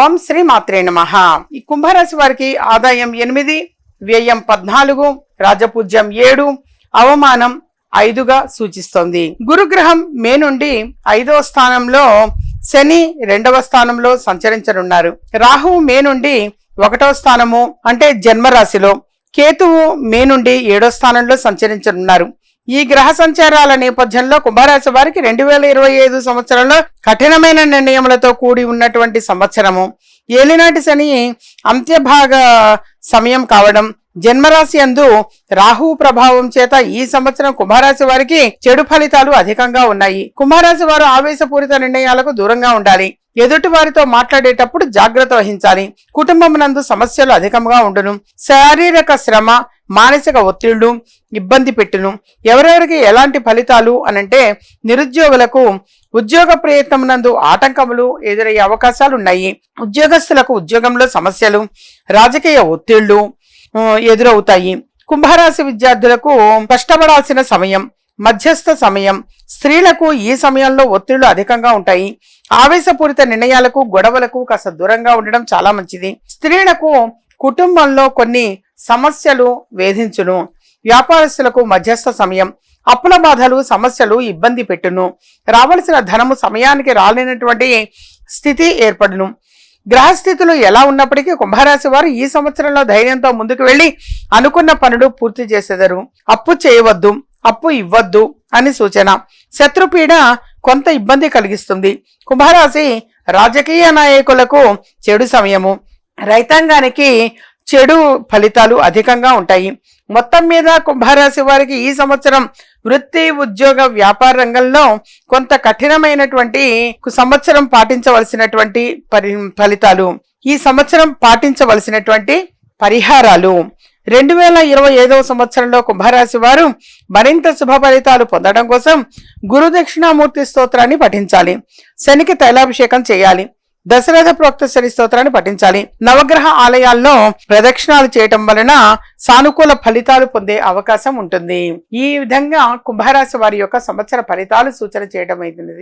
ఓం శ్రీ మాత్రే నమ. ఈ కుంభరాశి వారికి ఆదాయం ఎనిమిది వ్యయం పద్నాలుగు రాజపూజ్యం ఏడు అవమానం ఐదుగా సూచిస్తోంది. గురుగ్రహం మే నుండి ఐదవ స్థానంలో శని రెండవ స్థానంలో సంచరించనున్నారు. రాహువు మే నుండి ఒకటవ స్థానము అంటే జన్మరాశిలో కేతువు మే నుండి ఏడో స్థానంలో సంచరించనున్నారు. ఈ గ్రహ సంచారాల నేపథ్యంలో కుంభరాశి వారికి రెండు వేల ఇరవై ఐదు సంవత్సరంలో కఠినమైన నిర్ణయములతో కూడి ఉన్నటువంటి సంవత్సరము. ఏలినాటి శని అంత్యభాగ సమయం కావడం జన్మరాశి అందు రాహువు ప్రభావం చేత ఈ సంవత్సరం కుంభరాశి వారికి చెడు ఫలితాలు అధికంగా ఉన్నాయి. కుంభరాశి వారు ఆవేశపూరిత నిర్ణయాలకు దూరంగా ఉండాలి. ఎదుటి వారితో మాట్లాడేటప్పుడు జాగ్రత్త వహించాలి. కుటుంబం నందు సమస్యలు అధికంగా ఉండును. శారీరక శ్రమ మానసిక ఒత్తిళ్ళు ఇబ్బంది పెట్టును. ఎవరెవరికి ఎలాంటి ఫలితాలు అనంటే నిరుద్యోగులకు ఉద్యోగ ప్రయత్నం నందు ఆటంకములు ఎదురయ్యే అవకాశాలు ఉన్నాయి ఉద్యోగస్తులకు ఉద్యోగంలో సమస్యలు రాజకీయ ఒత్తిళ్ళు ఎదురవుతాయి. కుంభరాశి విద్యార్థులకు కష్టపడాల్సిన సమయం మధ్యస్థ సమయం స్త్రీలకు ఈ సమయంలో ఒత్తిళ్ళు అధికంగా ఉంటాయి. ఆవేశపూరిత నిర్ణయాలకు గొడవలకు కాస్త దూరంగా ఉండడం చాలా మంచిది. స్త్రీలకు కుటుంబంలో కొన్ని సమస్యలు వేధించును. వ్యాపారస్తులకు మధ్యస్థ సమయం అప్పుల బాధలు సమస్యలు ఇబ్బంది పెట్టును. రావలసిన ధనము సమయానికి రాలేనటువంటి స్థితి ఏర్పడును. గ్రహస్థితులు ఎలా ఉన్నప్పటికీ కుంభరాశి వారు ఈ సంవత్సరంలో ధైర్యంతో ముందుకు వెళ్ళి అనుకున్న పనులు పూర్తి చేసేదరు. అప్పు చేయవద్దు అప్పు ఇవ్వద్దు అని సూచన. శత్రుపీడ కొంత ఇబ్బంది కలిగిస్తుంది. కుంభరాశి రాజకీయ నాయకులకు చెడు సమయము. రైతాంగానికి చెడు ఫలితాలు అధికంగా ఉంటాయి. మొత్తం మీద కుంభరాశి వారికి ఈ సంవత్సరం వృత్తి ఉద్యోగ వ్యాపార రంగంలో కొంత కఠినమైనటువంటి సంవత్సరం పాటించవలసినటువంటి పరి ఫలితాలు. ఈ సంవత్సరం పాటించవలసినటువంటి పరిహారాలు. రెండు వేల ఇరవై ఐదవ సంవత్సరంలో కుంభరాశి వారు మరింత శుభ ఫలితాలు పొందడం కోసం గురు దక్షిణామూర్తి స్తోత్రాన్ని పఠించాలి. శనికి తైలాభిషేకం చేయాలి. దశరథ ప్రోక్త స్తోత్రాన్ని పఠించాలి. నవగ్రహ ఆలయాల్లో ప్రదక్షిణాలు చేయటం వలన సానుకూల ఫలితాలు పొందే అవకాశం ఉంటుంది. ఈ విధంగా కుంభరాశి వారి యొక్క సంవత్సర ఫలితాలు సూచన చేయడం అయినది.